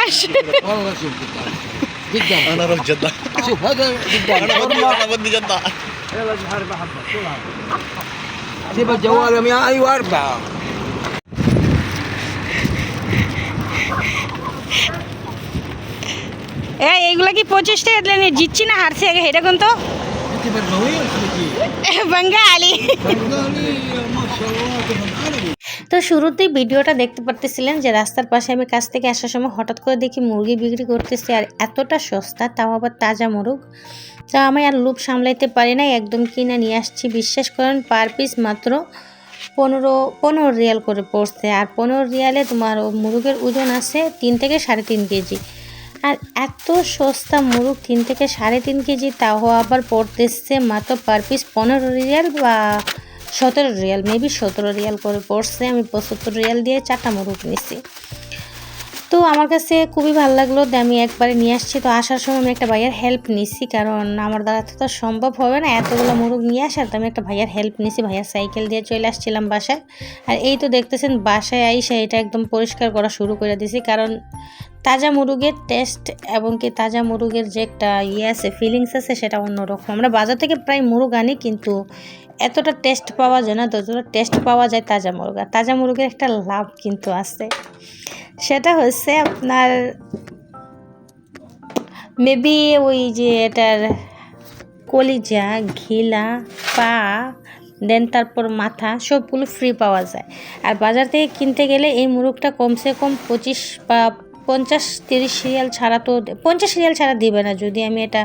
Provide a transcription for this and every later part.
بلاش والله شوف جدا جدا انا اروح جده شوف هذا جدا انا بدي شاورما انا بدي جده يلا جحر بحبك شو هذا سيب الجوال يا ايوه اربعه এই এইগুলা কি পঁচিশ টাকা দিলে নিয়ে জিতছি না হারছি আগে এটা কোন তো انت তো শুরুতেই ভিডিওটা দেখতে পারতেছিলেন যে রাস্তার পাশে আমি কাছ থেকে আসার সময় হঠাৎ করে দেখি মুরগি বিক্রি করতেছি আর এতটা সস্তা, তাও আবার তাজা মোরগ। তো আমি আর লুপ সামলাইতে পারি না একদম কিনে নিয়ে আসছি। বিশ্বাস করেন পার পিস মাত্র পনেরো পনেরো রিয়াল করে পড়ছে। আর পনেরো রিয়ালে তোমার মুরগের ওজন আছে তিন থেকে সাড়ে তিন কেজি। আর এত সস্তা মুরগ তিন থেকে সাড়ে তিন কেজি, তাও আবার পড়তেছে মাত্র পার পিস পনেরো রিয়াল বা সতেরো রিয়াল মেবি সতেরো রিয়াল করে পড়ছে। আমি পঁচাত্তর রিয়াল দিয়ে চারটা মুরগ নিছি। তো আমার কাছে খুবই ভালো লাগল আমি একবারে নিয়ে আসছি। তো আসার সময় আমি একটা ভাইয়ার হেল্প নিছি, কারণ আমার দ্বারা তো তো সম্ভব হবে না। এতগুলো মুরগ নিয়ে আসার তো আমি একটা ভাইয়ার হেল্প নিছি ভাইয়ার সাইকেল দিয়ে চলে আসছিলাম বাসায়। আর এই তো দেখতেছেন, বাসায় আইসা এটা একদম পরিষ্কার করা শুরু করে দিছি, কারণ তাজা মুরগের টেস্ট এবং কি তাজা মুরগের যে একটা ইয়ে আছে ফিলিংস আছে, সেটা অন্যরকম। আমরা বাজার থেকে প্রায় মুরগ আনি, কিন্তু এতটা টেস্ট পাওয়া যায় না, যতটা টেস্ট পাওয়া যায় তাজা মুরগ। তাজা মুরগের একটা লাভ কিন্তু আছে। সেটা হচ্ছে আপনার মেবি ওই যে এটার কলিজা, ঘিলা, পা দেন তারপর মাথা, সবগুলো ফ্রি পাওয়া যায়। আর বাজার থেকে কিনতে গেলে এই মুরগটা কমসে কম পঁচিশ বা পঞ্চাশ, তিরিশ সিরিয়াল ছাড়া তো পঞ্চাশ সিরিয়াল ছাড়া দিবে না। যদি আমি এটা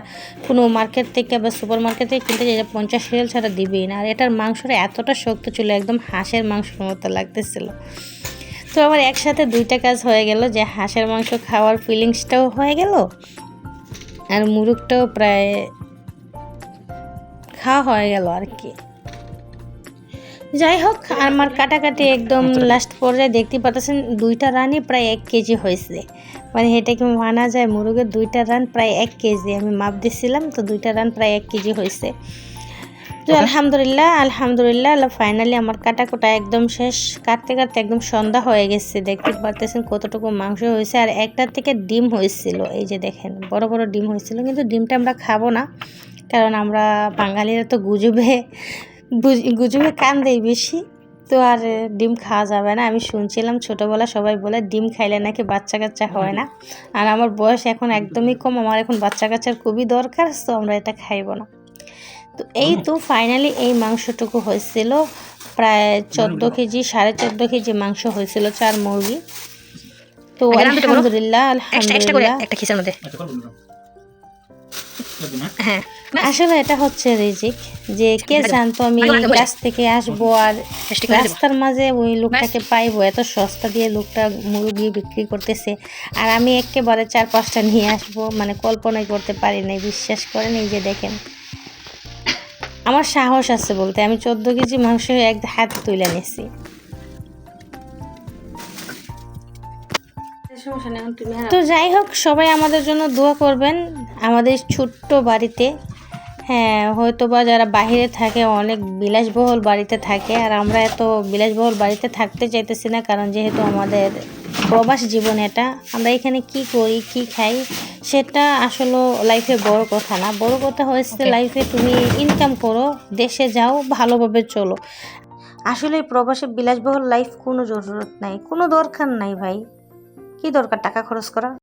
কোনো মার্কেট থেকে বা সুপার মার্কেট থেকে কিনতে এটা পঞ্চাশ সিরিয়াল ছাড়া দিবেই না। আর এটার মাংসটা এতটা শক্ত ছিল, একদম হাঁসের মাংসের মতো লাগতেছিল। তো আমার একসাথে দুইটা কাজ হয়ে গেল, যে হাঁসের মাংস খাওয়ার ফিলিংসটাও হয়ে গেল, আর মুরগটাও প্রায় খাওয়া হয়ে গেল আর কি। যাই হোক আমার কাটাকাটি একদম লাস্ট পর্যায়ে দেখতে পাচ্ছেন দুইটা রানই প্রায় এক কেজি হয়েছে। মানে এটাকে মানা যায় মুরগের দুইটা রান প্রায় এক কেজি। আমি মাপ দিছিলাম তো দুইটা রান প্রায় এক কেজি হয়েছে। তো আলহামদুলিল্লাহ আলহামদুলিল্লাহ ফাইনালি আমার কাটা কোটা একদম শেষ। কাটতে কাটতে একদম সন্ধ্যা হয়ে গেছে। দেখতে পারতেছেন কতটুকু মাংস হয়েছে। আর একটার থেকে ডিম হয়েছিল। এই যে দেখেন বড় বড় ডিম হয়েছিল। কিন্তু ডিমটা আমরা খাব না। কারণ আমরা বাঙালিরা তো গুজবে। গুজবে কান দেই বেশি। তো আর ডিম খাওয়া যাবে না। আমি শুনছিলাম ছোটোবেলা সবাই বলে ডিম খাইলে নাকি বাচ্চা কাচ্চা হয় না। আর আমার বয়স এখন একদমই কম। আমার এখন বাচ্চা কাচ্চার খুবই দরকার তো আমরা এটা খাইবো না। তো এই তো ফাইনালি এই মাংসটুকু হয়েছিল। প্রায় চোদ্দ কেজি সাড়ে চোদ্দ কেজি মাংস হয়েছিল চার মুরগি। তো আলহামদুলিল্লাহ আলহামদুলিল্লাহ। আসলে এটা হচ্ছে রিজিক যে কে জানতো আমি গাছ থেকে আসব আর। রাস্তার মাঝে ওই লোকটাকে পাইবো এত সস্তা দিয়ে লোকটা মুরগি বিক্রি করতেছে। আর আমি একেবারে চার পাঁচটা নিয়ে আসব মানে কল্পনাই করতে পারি নাই বিশ্বাস করেন এই যে দেখেন। আমার সাহস আছে বলতে আমি চোদ্দ কেজি মাংস এক হাত তুলে নিয়েছি তো যাই হোক সবাই আমাদের জন্য দোয়া করবেন। আমাদের ছোট্ট বাড়িতে হ্যাঁ হয়তো বা যারা বাইরে থাকে অনেক বিলাসবহুল বাড়িতে থাকে আর আমরা এত বিলাসবহুল বাড়িতে থাকতে চাইতেছি না কারণ যেহেতু আমাদের প্রবাস জীবন এটা আমরা এখানে কি করি কি খাই সেটা আসলে লাইফে বড় কথা না। বড় কথা হয়েছে লাইফে তুমি ইনকাম করো দেশে যাও ভালোভাবে চলো। আসলে প্রবাসে বিলাসবহুল লাইফ কোনো জরুরত নাই কোনো দরকার নাই ভাই। কি দরকার টাকা খরচ করা